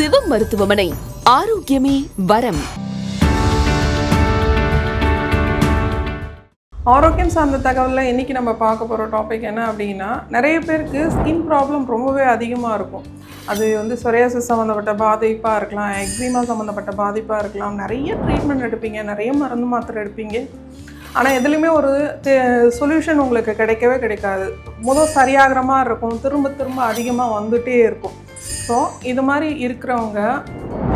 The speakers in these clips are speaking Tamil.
சிவம் மருத்துவமனை. ஆரோக்கியமே வரம். ஆரோக்கியம் சார்ந்த தகவலில் இன்றைக்கி நம்ம பார்க்க போகிற டாபிக் என்ன அப்படின்னா நிறைய பேருக்கு ஸ்கின் ப்ராப்ளம் ரொம்பவே அதிகமாக இருக்கும். அது வந்து சொரையாசிஸ் சம்மந்தப்பட்ட பாதிப்பாக இருக்கலாம் எக்ஸிமா சம்மந்தப்பட்ட பாதிப்பாக இருக்கலாம். நிறைய ட்ரீட்மெண்ட் எடுப்பீங்க நிறைய மருந்து மாத்திரை எடுப்பீங்க. ஆனால் எதுலேயுமே ஒரு சொல்யூஷன் உங்களுக்கு கிடைக்கவே கிடைக்காது. முதல் சரியாகிற மாதிரி இருக்கும் திரும்ப திரும்ப அதிகமாக வந்துகிட்டே இருக்கும். ஸோ இது மாதிரி இருக்கிறவங்க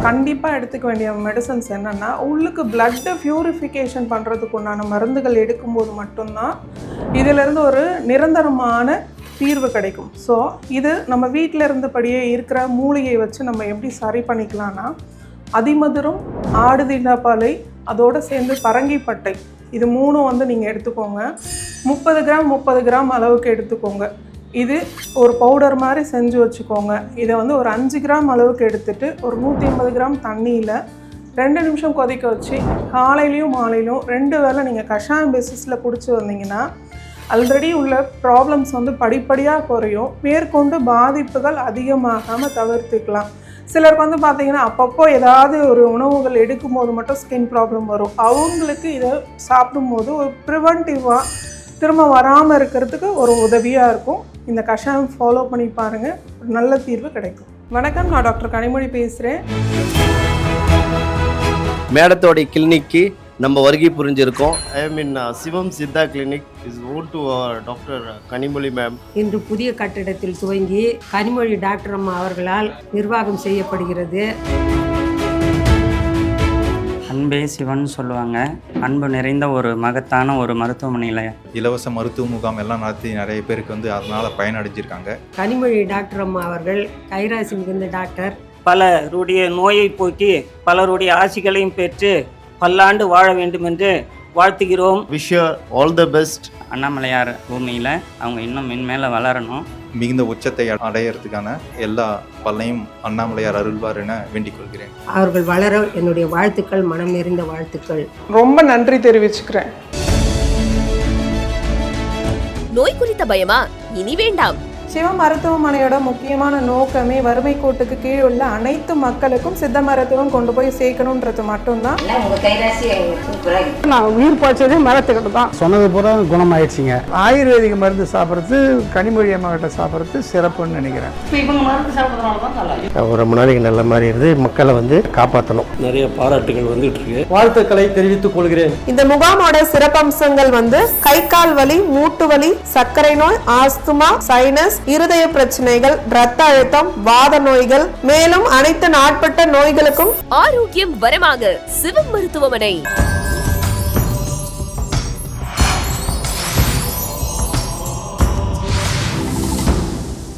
கண்டிப்பாக எடுத்துக்க வேண்டிய மெடிசன்ஸ் என்னென்னா உள்ளுக்கு பிளட்டை ப்யூரிஃபிகேஷன் பண்ணுறதுக்கு உண்டான மருந்துகள் எடுக்கும்போது மட்டும்தான் இதிலிருந்து ஒரு நிரந்தரமான தீர்வு கிடைக்கும். ஸோ இது நம்ம வீட்டில் இருந்தபடியே இருக்கிற மூலிகையை வச்சு நம்ம எப்படி சரி பண்ணிக்கலாம்னா அதிமதுரம் ஆடுதிண்டாப்பாலை அதோடு சேர்ந்து பரங்கிப்பட்டை இது மூணும் வந்து நீங்கள் எடுத்துக்கோங்க. முப்பது கிராம் முப்பது கிராம் அளவுக்கு எடுத்துக்கோங்க. இது ஒரு பவுடர் மாதிரி செஞ்சு வச்சுக்கோங்க. இதை வந்து ஒரு அஞ்சு கிராம் அளவுக்கு எடுத்துட்டு ஒரு நூற்றி ஐம்பது கிராம் தண்ணியில் ரெண்டு நிமிஷம் கொதிக்க வச்சு காலையிலையும் மாலையிலும் ரெண்டு வேளை நீங்கள் கஷாயம் பேசிஸில் குடிச்சு வந்தீங்கன்னா ஆல்ரெடி உள்ள ப்ராப்ளம்ஸ் வந்து படிப்படியாக குறையும். மேற்கொண்டு பாதிப்புகள் அதிகமாகாமல் தவிர்த்துக்கலாம். சிலருக்கு வந்து பார்த்தீங்கன்னா அப்பப்போ ஏதாவது ஒரு உணவுகள் எடுக்கும்போது மட்டும் ஸ்கின் ப்ராப்ளம் வரும். அவங்களுக்கு இதை சாப்பிடும்போது ஒரு ப்ரிவென்டிவாக திரும்ப வராமல் இருக்கிறதுக்கு ஒரு உதவியாக இருக்கும். இந்த கஷாயம் ஃபாலோ பண்ணி பாருங்கள் ஒரு நல்ல தீர்வு கிடைக்கும் வணக்கம் நான் டாக்டர் கனிமொழி பேசுகிறேன் மேடத்தோடைய கிளினிக்கு நம்ம வருகை புரிஞ்சிருக்கோம் I am in uh, Sivam Siddha Clinic. is owned to uh, Dr. Kanimoli ma'am. இன்று புதிய கட்டிடத்தில் துவங்கி கனிமொழி டாக்டர் அம்மா அவர்களால் நிர்வாகம் செய்யப்படுகிறது அன்பே சிவன் சொல்லுவாங்க. அன்பு நிறைந்த ஒரு மகத்தான ஒரு மருத்துவமனையில். இலவச மருத்துவ முகாம் எல்லாம் நடத்தி நிறைய பேருக்கு வந்து அதனால பயனடைஞ்சிருக்காங்க. கனிமொழி டாக்டர் அம்மா அவர்கள் கைராசி மிகுந்த டாக்டர். பலருடைய நோயை போக்கி பலருடைய ஆசிகளையும் பெற்று பல்லாண்டு வாழ வேண்டும் என்று வாழ்த்துகிறோம் you all the best. Annamalaiyar பூமியில் அவங்க இன்னும் மென்மேலே வளரணும். மிகுந்த உச்சத்தை அடையறதுக்கான எல்லா பல்லையும் அண்ணாமலையார் அருள்வார் என வேண்டிக் கொள்கிறேன் அவர்கள் வளர என்னுடைய வாழ்த்துக்கள் மனம் நிறைந்த வாழ்த்துக்கள். ரொம்ப நன்றி தெரிவிச்சுக்கிறேன். நோய் குறித்த பயமா? இனி வேண்டாம். சிவ மருத்துவமனையோட முக்கியமான நோக்கமே வறுமை கோட்டுக்கு கீழ் உள்ள அனைத்து மக்களுக்கும் சித்த மருத்துவம் கொண்டு போய் சேர்க்கணுன்றது மட்டும்தான். நான் உயிர் பாய்ச்சதே மரத்துக்கிட்ட தான். சொன்னது பூரா குணமாயிடுச்சுங்க. ஆயுர்வேதிக் மருந்து சாப்பிட்றது கனிமொழி அம்மா கிட்ட சாப்பிட்றது சிறப்புன்னு நினைக்கிறேன். ரொம்ப நாளைக்கு நல்ல மாதிரி இருந்து மக்களை வந்து காப்பாற்றணும் நிறைய பாராட்டுகள் வந்துட்டு இருக்கு. வாழ்த்துக்களை தெரிவித்துக் கொள்கிறேன். இந்த முகாமோட சிறப்பம்சங்கள் வந்து கை கால் வலி மூட்டு வலி சர்க்கரை நோய் ஆஸ்துமா சைனஸ் இருதய பிரச்சனைகள் ரத்த அழுத்தம் வாத நோய்கள் மேலும் அனைத்து நாட்பட்ட நோய்களுக்கும் ஆரோக்கியம் வரமாக சிவம் மருத்துவமனை.